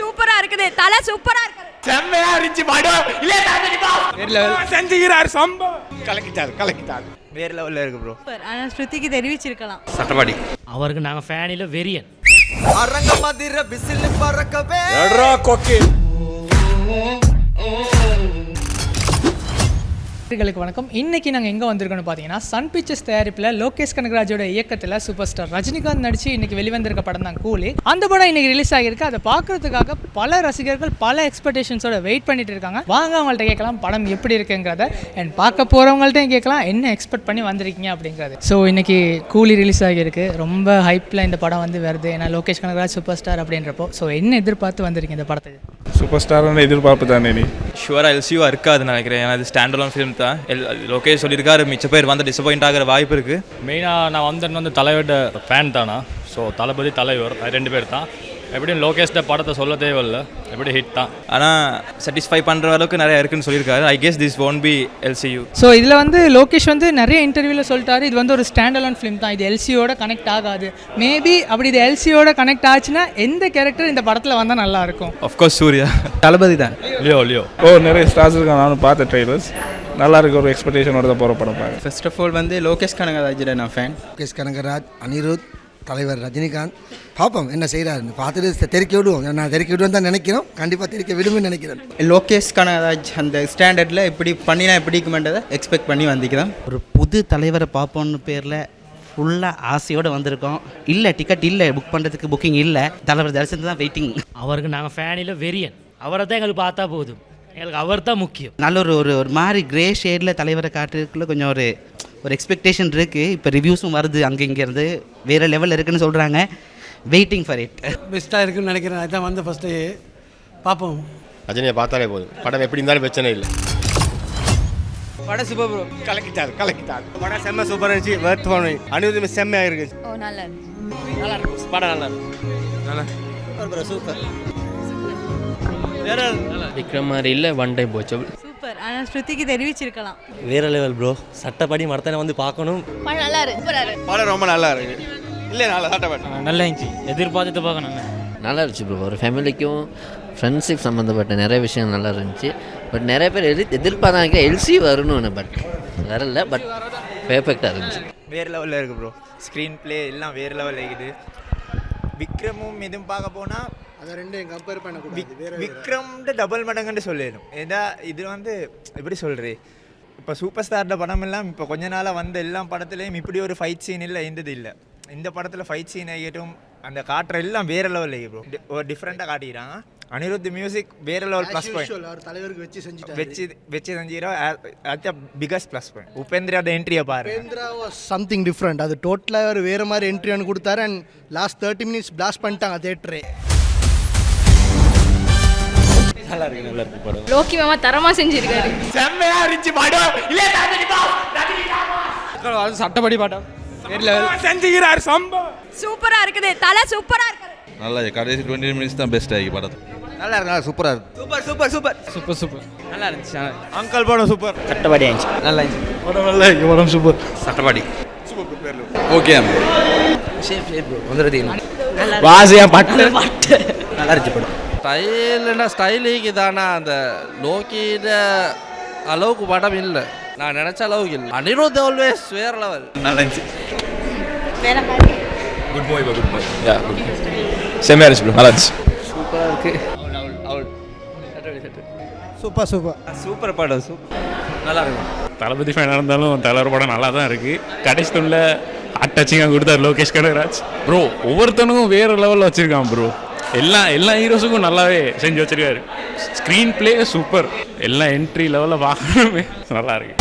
சூப்பரா இருக்குது. தலை சூப்பரா இருக்குது. செம்மையா இருந்துச்சு படம் இல்ல வேற லெவல் செஞ்சுக்கிறார் சம்பவம் கலக்கிட்டாரு கலக்கிட்டாரு. வேற லெவல்ல இருக்கு ப்ரோ ஆனா ஸ்ருதிக்கு தெரிவிச்சிருக்கலாம். சட்டப்பாடி அவருக்கு நாங்கள் ஃபேனில் வெறியன். அரங்க மதிர விசில் பறக்கவே. எட்ரா கொக்கி நேர்களுக்கு வணக்கம். இன்னைக்கு நாங்கள் எங்கே வந்திருக்கோம்னு பார்த்தீங்கன்னா சன் பிக்சர்ஸ் தயாரிப்பில் லோகேஷ் கனகராஜோட இயக்கத்தில் சூப்பர் ஸ்டார் ரஜினிகாந்த் நடிச்சு இன்னைக்கு வெளிவந்திருக்க படம் தான் கூலி அந்த படம் இன்னைக்கு ரிலீஸ் ஆகியிருக்கு. அதை பார்க்கறதுக்காக பல ரசிகர்கள் பல எக்ஸ்பெக்டேஷன்ஸோட வெயிட் பண்ணிட்டு இருக்காங்க. வாங்க அவங்கள்ட்ட கேட்கலாம் படம் எப்படி இருக்குங்கிறத. அண்ட் பார்க்க போகிறவங்கள்ட்டையும் கேட்கலாம் என்ன எக்ஸ்பெக்ட் பண்ணி வந்திருக்கீங்க அப்படிங்கிறது. ஸோ இன்னைக்கு கூலி ரிலீஸ் ஆகியிருக்கு. ரொம்ப ஹைப்பில் இந்த படம் வந்து வருது. ஏன்னா லோகேஷ் கனகராஜ் சூப்பர் ஸ்டார் அப்படின்றப்போ. ஸோ என்ன எதிர்பார்த்து வந்திருக்கீங்க இந்த படத்துக்கு? சூப்பர் ஸ்டாரான எதிர்பார்ப்பு தானே நீ? ஷுவராக எல்சியூவாக இருக்காதுன்னு நினைக்கிறேன். ஏன்னா இது ஸ்டாண்ட் அலோன் ஃபிலிம் தான். எல் லோகேஷ் சொல்லியிருக்காரு மிச்ச பேர் வந்து டிசப்பாயிண்ட் ஆகிற வாய்ப்பு இருக்குது மெயினாக நான் வந்தேன்னு வந்து தலைவரோட ஃபேன் தானா? ஸோ தளபதி தலைவர் ரெண்டு பேர் தான். எப்படியும் லோகேஷ்ட படத்தை சொல்ல தேவையில்ல. எப்படி ஹிட் தான். ஆனால் சாட்டிஸ்ஃபை பண்ணுற அளவுக்கு நிறைய இருக்குன்னு சொல்லியிருக்காரு. I guess this one be LCU so இதில் வந்து லோகேஷ் வந்து நிறைய இன்டர்வியூவில் சொல்லிட்டாரு. இது வந்து ஒரு ஸ்டாண்ட் அலோன் ஃபிலிம் தான். இது எல்சியோட கனெக்ட் ஆகாது. மேபி அப்படி இது எல்சியோட கனெக்ட் ஆச்சுன்னா எந்த கேரக்டர் இந்த படத்தில் வந்தால் நல்லா இருக்கும்? ஆஃப்கோர்ஸ் சூர்யா. தளபதி தான். Leo Leo. ஓ நிறைய ஸ்டார்ஸ் இருக்காங்க. நானும் பார்த்த ட்ரெய்லர்ஸ் நல்லா இருக்கு. ஒரு எக்ஸ்பெக்டேஷனோட தான் போகிற படம் பாருங்க ஃபர்ஸ்ட் ஆஃப் ஆல் வந்து லோகேஷ் கனகராஜோட நான் ஃபேன் முகேஷ் கனகராஜ் அனிருத் தலைவர் ரஜினிகாந்த். பார்ப்போம் என்ன செய்கிறாரு பார்த்துட்டு தெறிக்க விடுவோம். நான் தெறிக்க விடுவேன் தான் நினைக்கிறோம். கண்டிப்பாக தெறிக்க விடுவேன்னு நினைக்கிறேன். லோகேஷ் கனகராஜ் அந்த ஸ்டாண்டர்டில் இப்படி பண்ணினா எப்படி இருக்குமென்றதை எக்ஸ்பெக்ட் பண்ணி வந்திக்கிறோம் ஒரு புது தலைவரை பார்ப்போம்னு பேரில் ஃபுல்லாக ஆசையோடு வந்திருக்கோம். இல்லை டிக்கெட் இல்லை. புக் பண்ணுறதுக்கு புக்கிங் இல்லை. தலைவர் தரிசனத்து தான் வெயிட்டிங் அவருக்கு நாங்கள் ஃபேனில் வெறியன். அவரை தான் எங்களுக்கு பார்த்தா போதும். எங்களுக்கு அவர் தான் முக்கியம். நல்ல ஒரு ஒரு ஒரு மாதிரி கிரே ஷேடில் தலைவரை காட்டுறதுக்குள்ள கொஞ்சம் ஒரு ஒரு எக்ஸ்பெக்டேஷன் இருக்குது இப்போ ரிவ்யூஸும் வருது அங்கே இங்கேருந்து வேறு லெவலில் இருக்குன்னு சொல்கிறாங்க வெயிட்டிங் ஃபார் இட் பெஸ்ட்டாக இருக்குன்னு நினைக்கிறேன். அதான் வந்து ஃபஸ்ட்டு பார்ப்போம். ரஜினியை பார்த்தாலே போதும். படம் எப்படி இருந்தாலும் பிரச்சனை இல்லை. படம் சூப்பர் ப்ரோ கலக்கிட்டாரு கலக்கிட்டாரு. படம் செம்ம சூப்பராக இருந்துச்சு. வர்த் பண்ணி அனிருத் செம்மையாக இருக்கு. ஓ நல்லா இருக்கு. நல்லா இருக்கும் படம் நல்லா இருக்கும் நல்லா. சூப்பர் சூப்பர் வேற விக்ரம் மாதிரி இல்லை ஒன் டைம் போச்சு. சூப்பர் ஆனா ஸ்ருதிக்கு தெரிவிச்சிருக்கலாம் வேற லெவல் ப்ரோ சட்டப்படி மரத்தனை வந்து பார்க்கணும். படம் நல்லா இருக்கு சூப்பரா இருக்கு படம் ரொம்ப நல்லா இருக்கு இல்லை நல்லா சட்டப்பட்ட நல்லா இருந்துச்சு. எதிர்பார்த்துட்டு பார்க்கணும் நல்லா இருந்துச்சு ப்ரோ ஒரு ஃபேமிலிக்கும் ஃப்ரெண்ட்ஷிப் சம்மந்தப்பட்ட நிறைய விஷயம் நல்லா இருந்துச்சு. பட் நிறைய பேர் எதிர் எதிர்பார்த்தாங்க எல்சி வரணும்னு பட் வரல. பட் பெர்ஃபெக்டாக இருந்துச்சு. வேற லெவலில் இருக்கு ப்ரோ ஸ்க்ரீன் ப்ளே எல்லாம் வேற லெவலில் இருக்குது. விக்ரமும் இதுவும் பார்க்க போனால் அதை ரெண்டையும் கம்பேர் பண்ணக்கூடாது. விக்ரம்ட்டு டபுள் மடங்குன்னு சொல்லிடும் ஏதா இது வந்து எப்படி சொல்கிறே இப்போ சூப்பர் ஸ்டார்ட படம் எல்லாம் இப்போ கொஞ்ச நாளாக வந்த எல்லா படத்துலேயும் இப்படி ஒரு ஃபைட் சீன் இல்லை இருந்தது இல்லை. இந்த படத்தில் ஃபைட் சீன் ஆகிட்டும் அந்த காட்டுற எல்லாம் வேற லெவலில் ப்ரோ ஒரு டிஃப்ரெண்ட்டாக காட்டிக்கிறாங்க அனிருத் மியூசிக் வேற லெவல் ப்ளஸ் பாயிண்ட் அவர் தலைவருக்கு வச்சு செஞ்சுட்டாரு. வச்சு வச்சு செஞ்சிடும் அது பிகஸ்ட் ப்ளஸ் பாயிண்ட் உபேந்திராட என்ட்ரியை பாரு. உபேந்திரா சம்திங் டிஃப்ரெண்ட் அது டோட்டலாக அவர் வேறு மாதிரி என்ட்ரி ஒன்று கொடுத்தாரு. And last thirty minutes blast பண்ணிட்டாங்க தேட்டரே நல்லா இருக்கு நல்லா இருக்கு படம். லோக்கி மாமா தரமா செஞ்சிருக்காரு. செம்மையா இருந்துச்சு படம். இல்ல அது சட்டப்படி பாட்டம் வேற லெவல் செஞ்சுக்கிறார் சம்பவம். சூப்பரா இருக்குது. தலை சூப்பரா இருக்குது. நல்லா கடைசி டுவெண்ட்டி மினிட்ஸ் தான் பெஸ்ட் ஆகி படத்தை நல்லா இருக்கு நல்லா சூப்பராக இருக்கு. Super super super. Super super. நல்லா இருந்துச்சு அங்கிள் படம் சூப்பர். சட்டப்படி ஆயிடுச்சு. நல்லா இருந்துச்சு. படம் நல்லா இருக்கு படம் சூப்பர். சட்டப்பாடி ஓகே வந்துடுறது வாசியா பட்டு. நல்லா இருந்துச்சு படம். ஸ்டைலுன்னா ஸ்டைலுக்கு தானே அந்த லோக்கிட அளவுக்கு படம் இல்லை. நான் நினச்ச அளவுக்கு இல்லை. அனிருத் ஆல்வேஸ் வேற லெவல் நல்லா இருந்துச்சு. வேற மாதிரி. Good bye good bye yeah good செம்மையாக இருந்துச்சு bro. நல்லா இருந்துச்சு சூப்பர் சூப்பர் சூப்பர் படம் சூப்பர் நல்லா இருக்கும் தளபதி ஃபேனாக இருந்தாலும் தலைவர் படம் நல்லா தான் இருக்குது கடைசி துணில் அட்டாச்சிங்காக கொடுத்தாரு லோகேஷ் கனகராஜ். ப்ரோ ஒவ்வொருத்தனுக்கும் வேறு லெவலில் வச்சுருக்கான் ப்ரோ எல்லா எல்லா ஹீரோஸுக்கும் நல்லாவே செஞ்சு வச்சிருக்காரு. ஸ்க்ரீன் ப்ளே சூப்பர் எல்லா என்ட்ரி லெவலில் பார்க்கணுமே. நல்லா இருக்கு.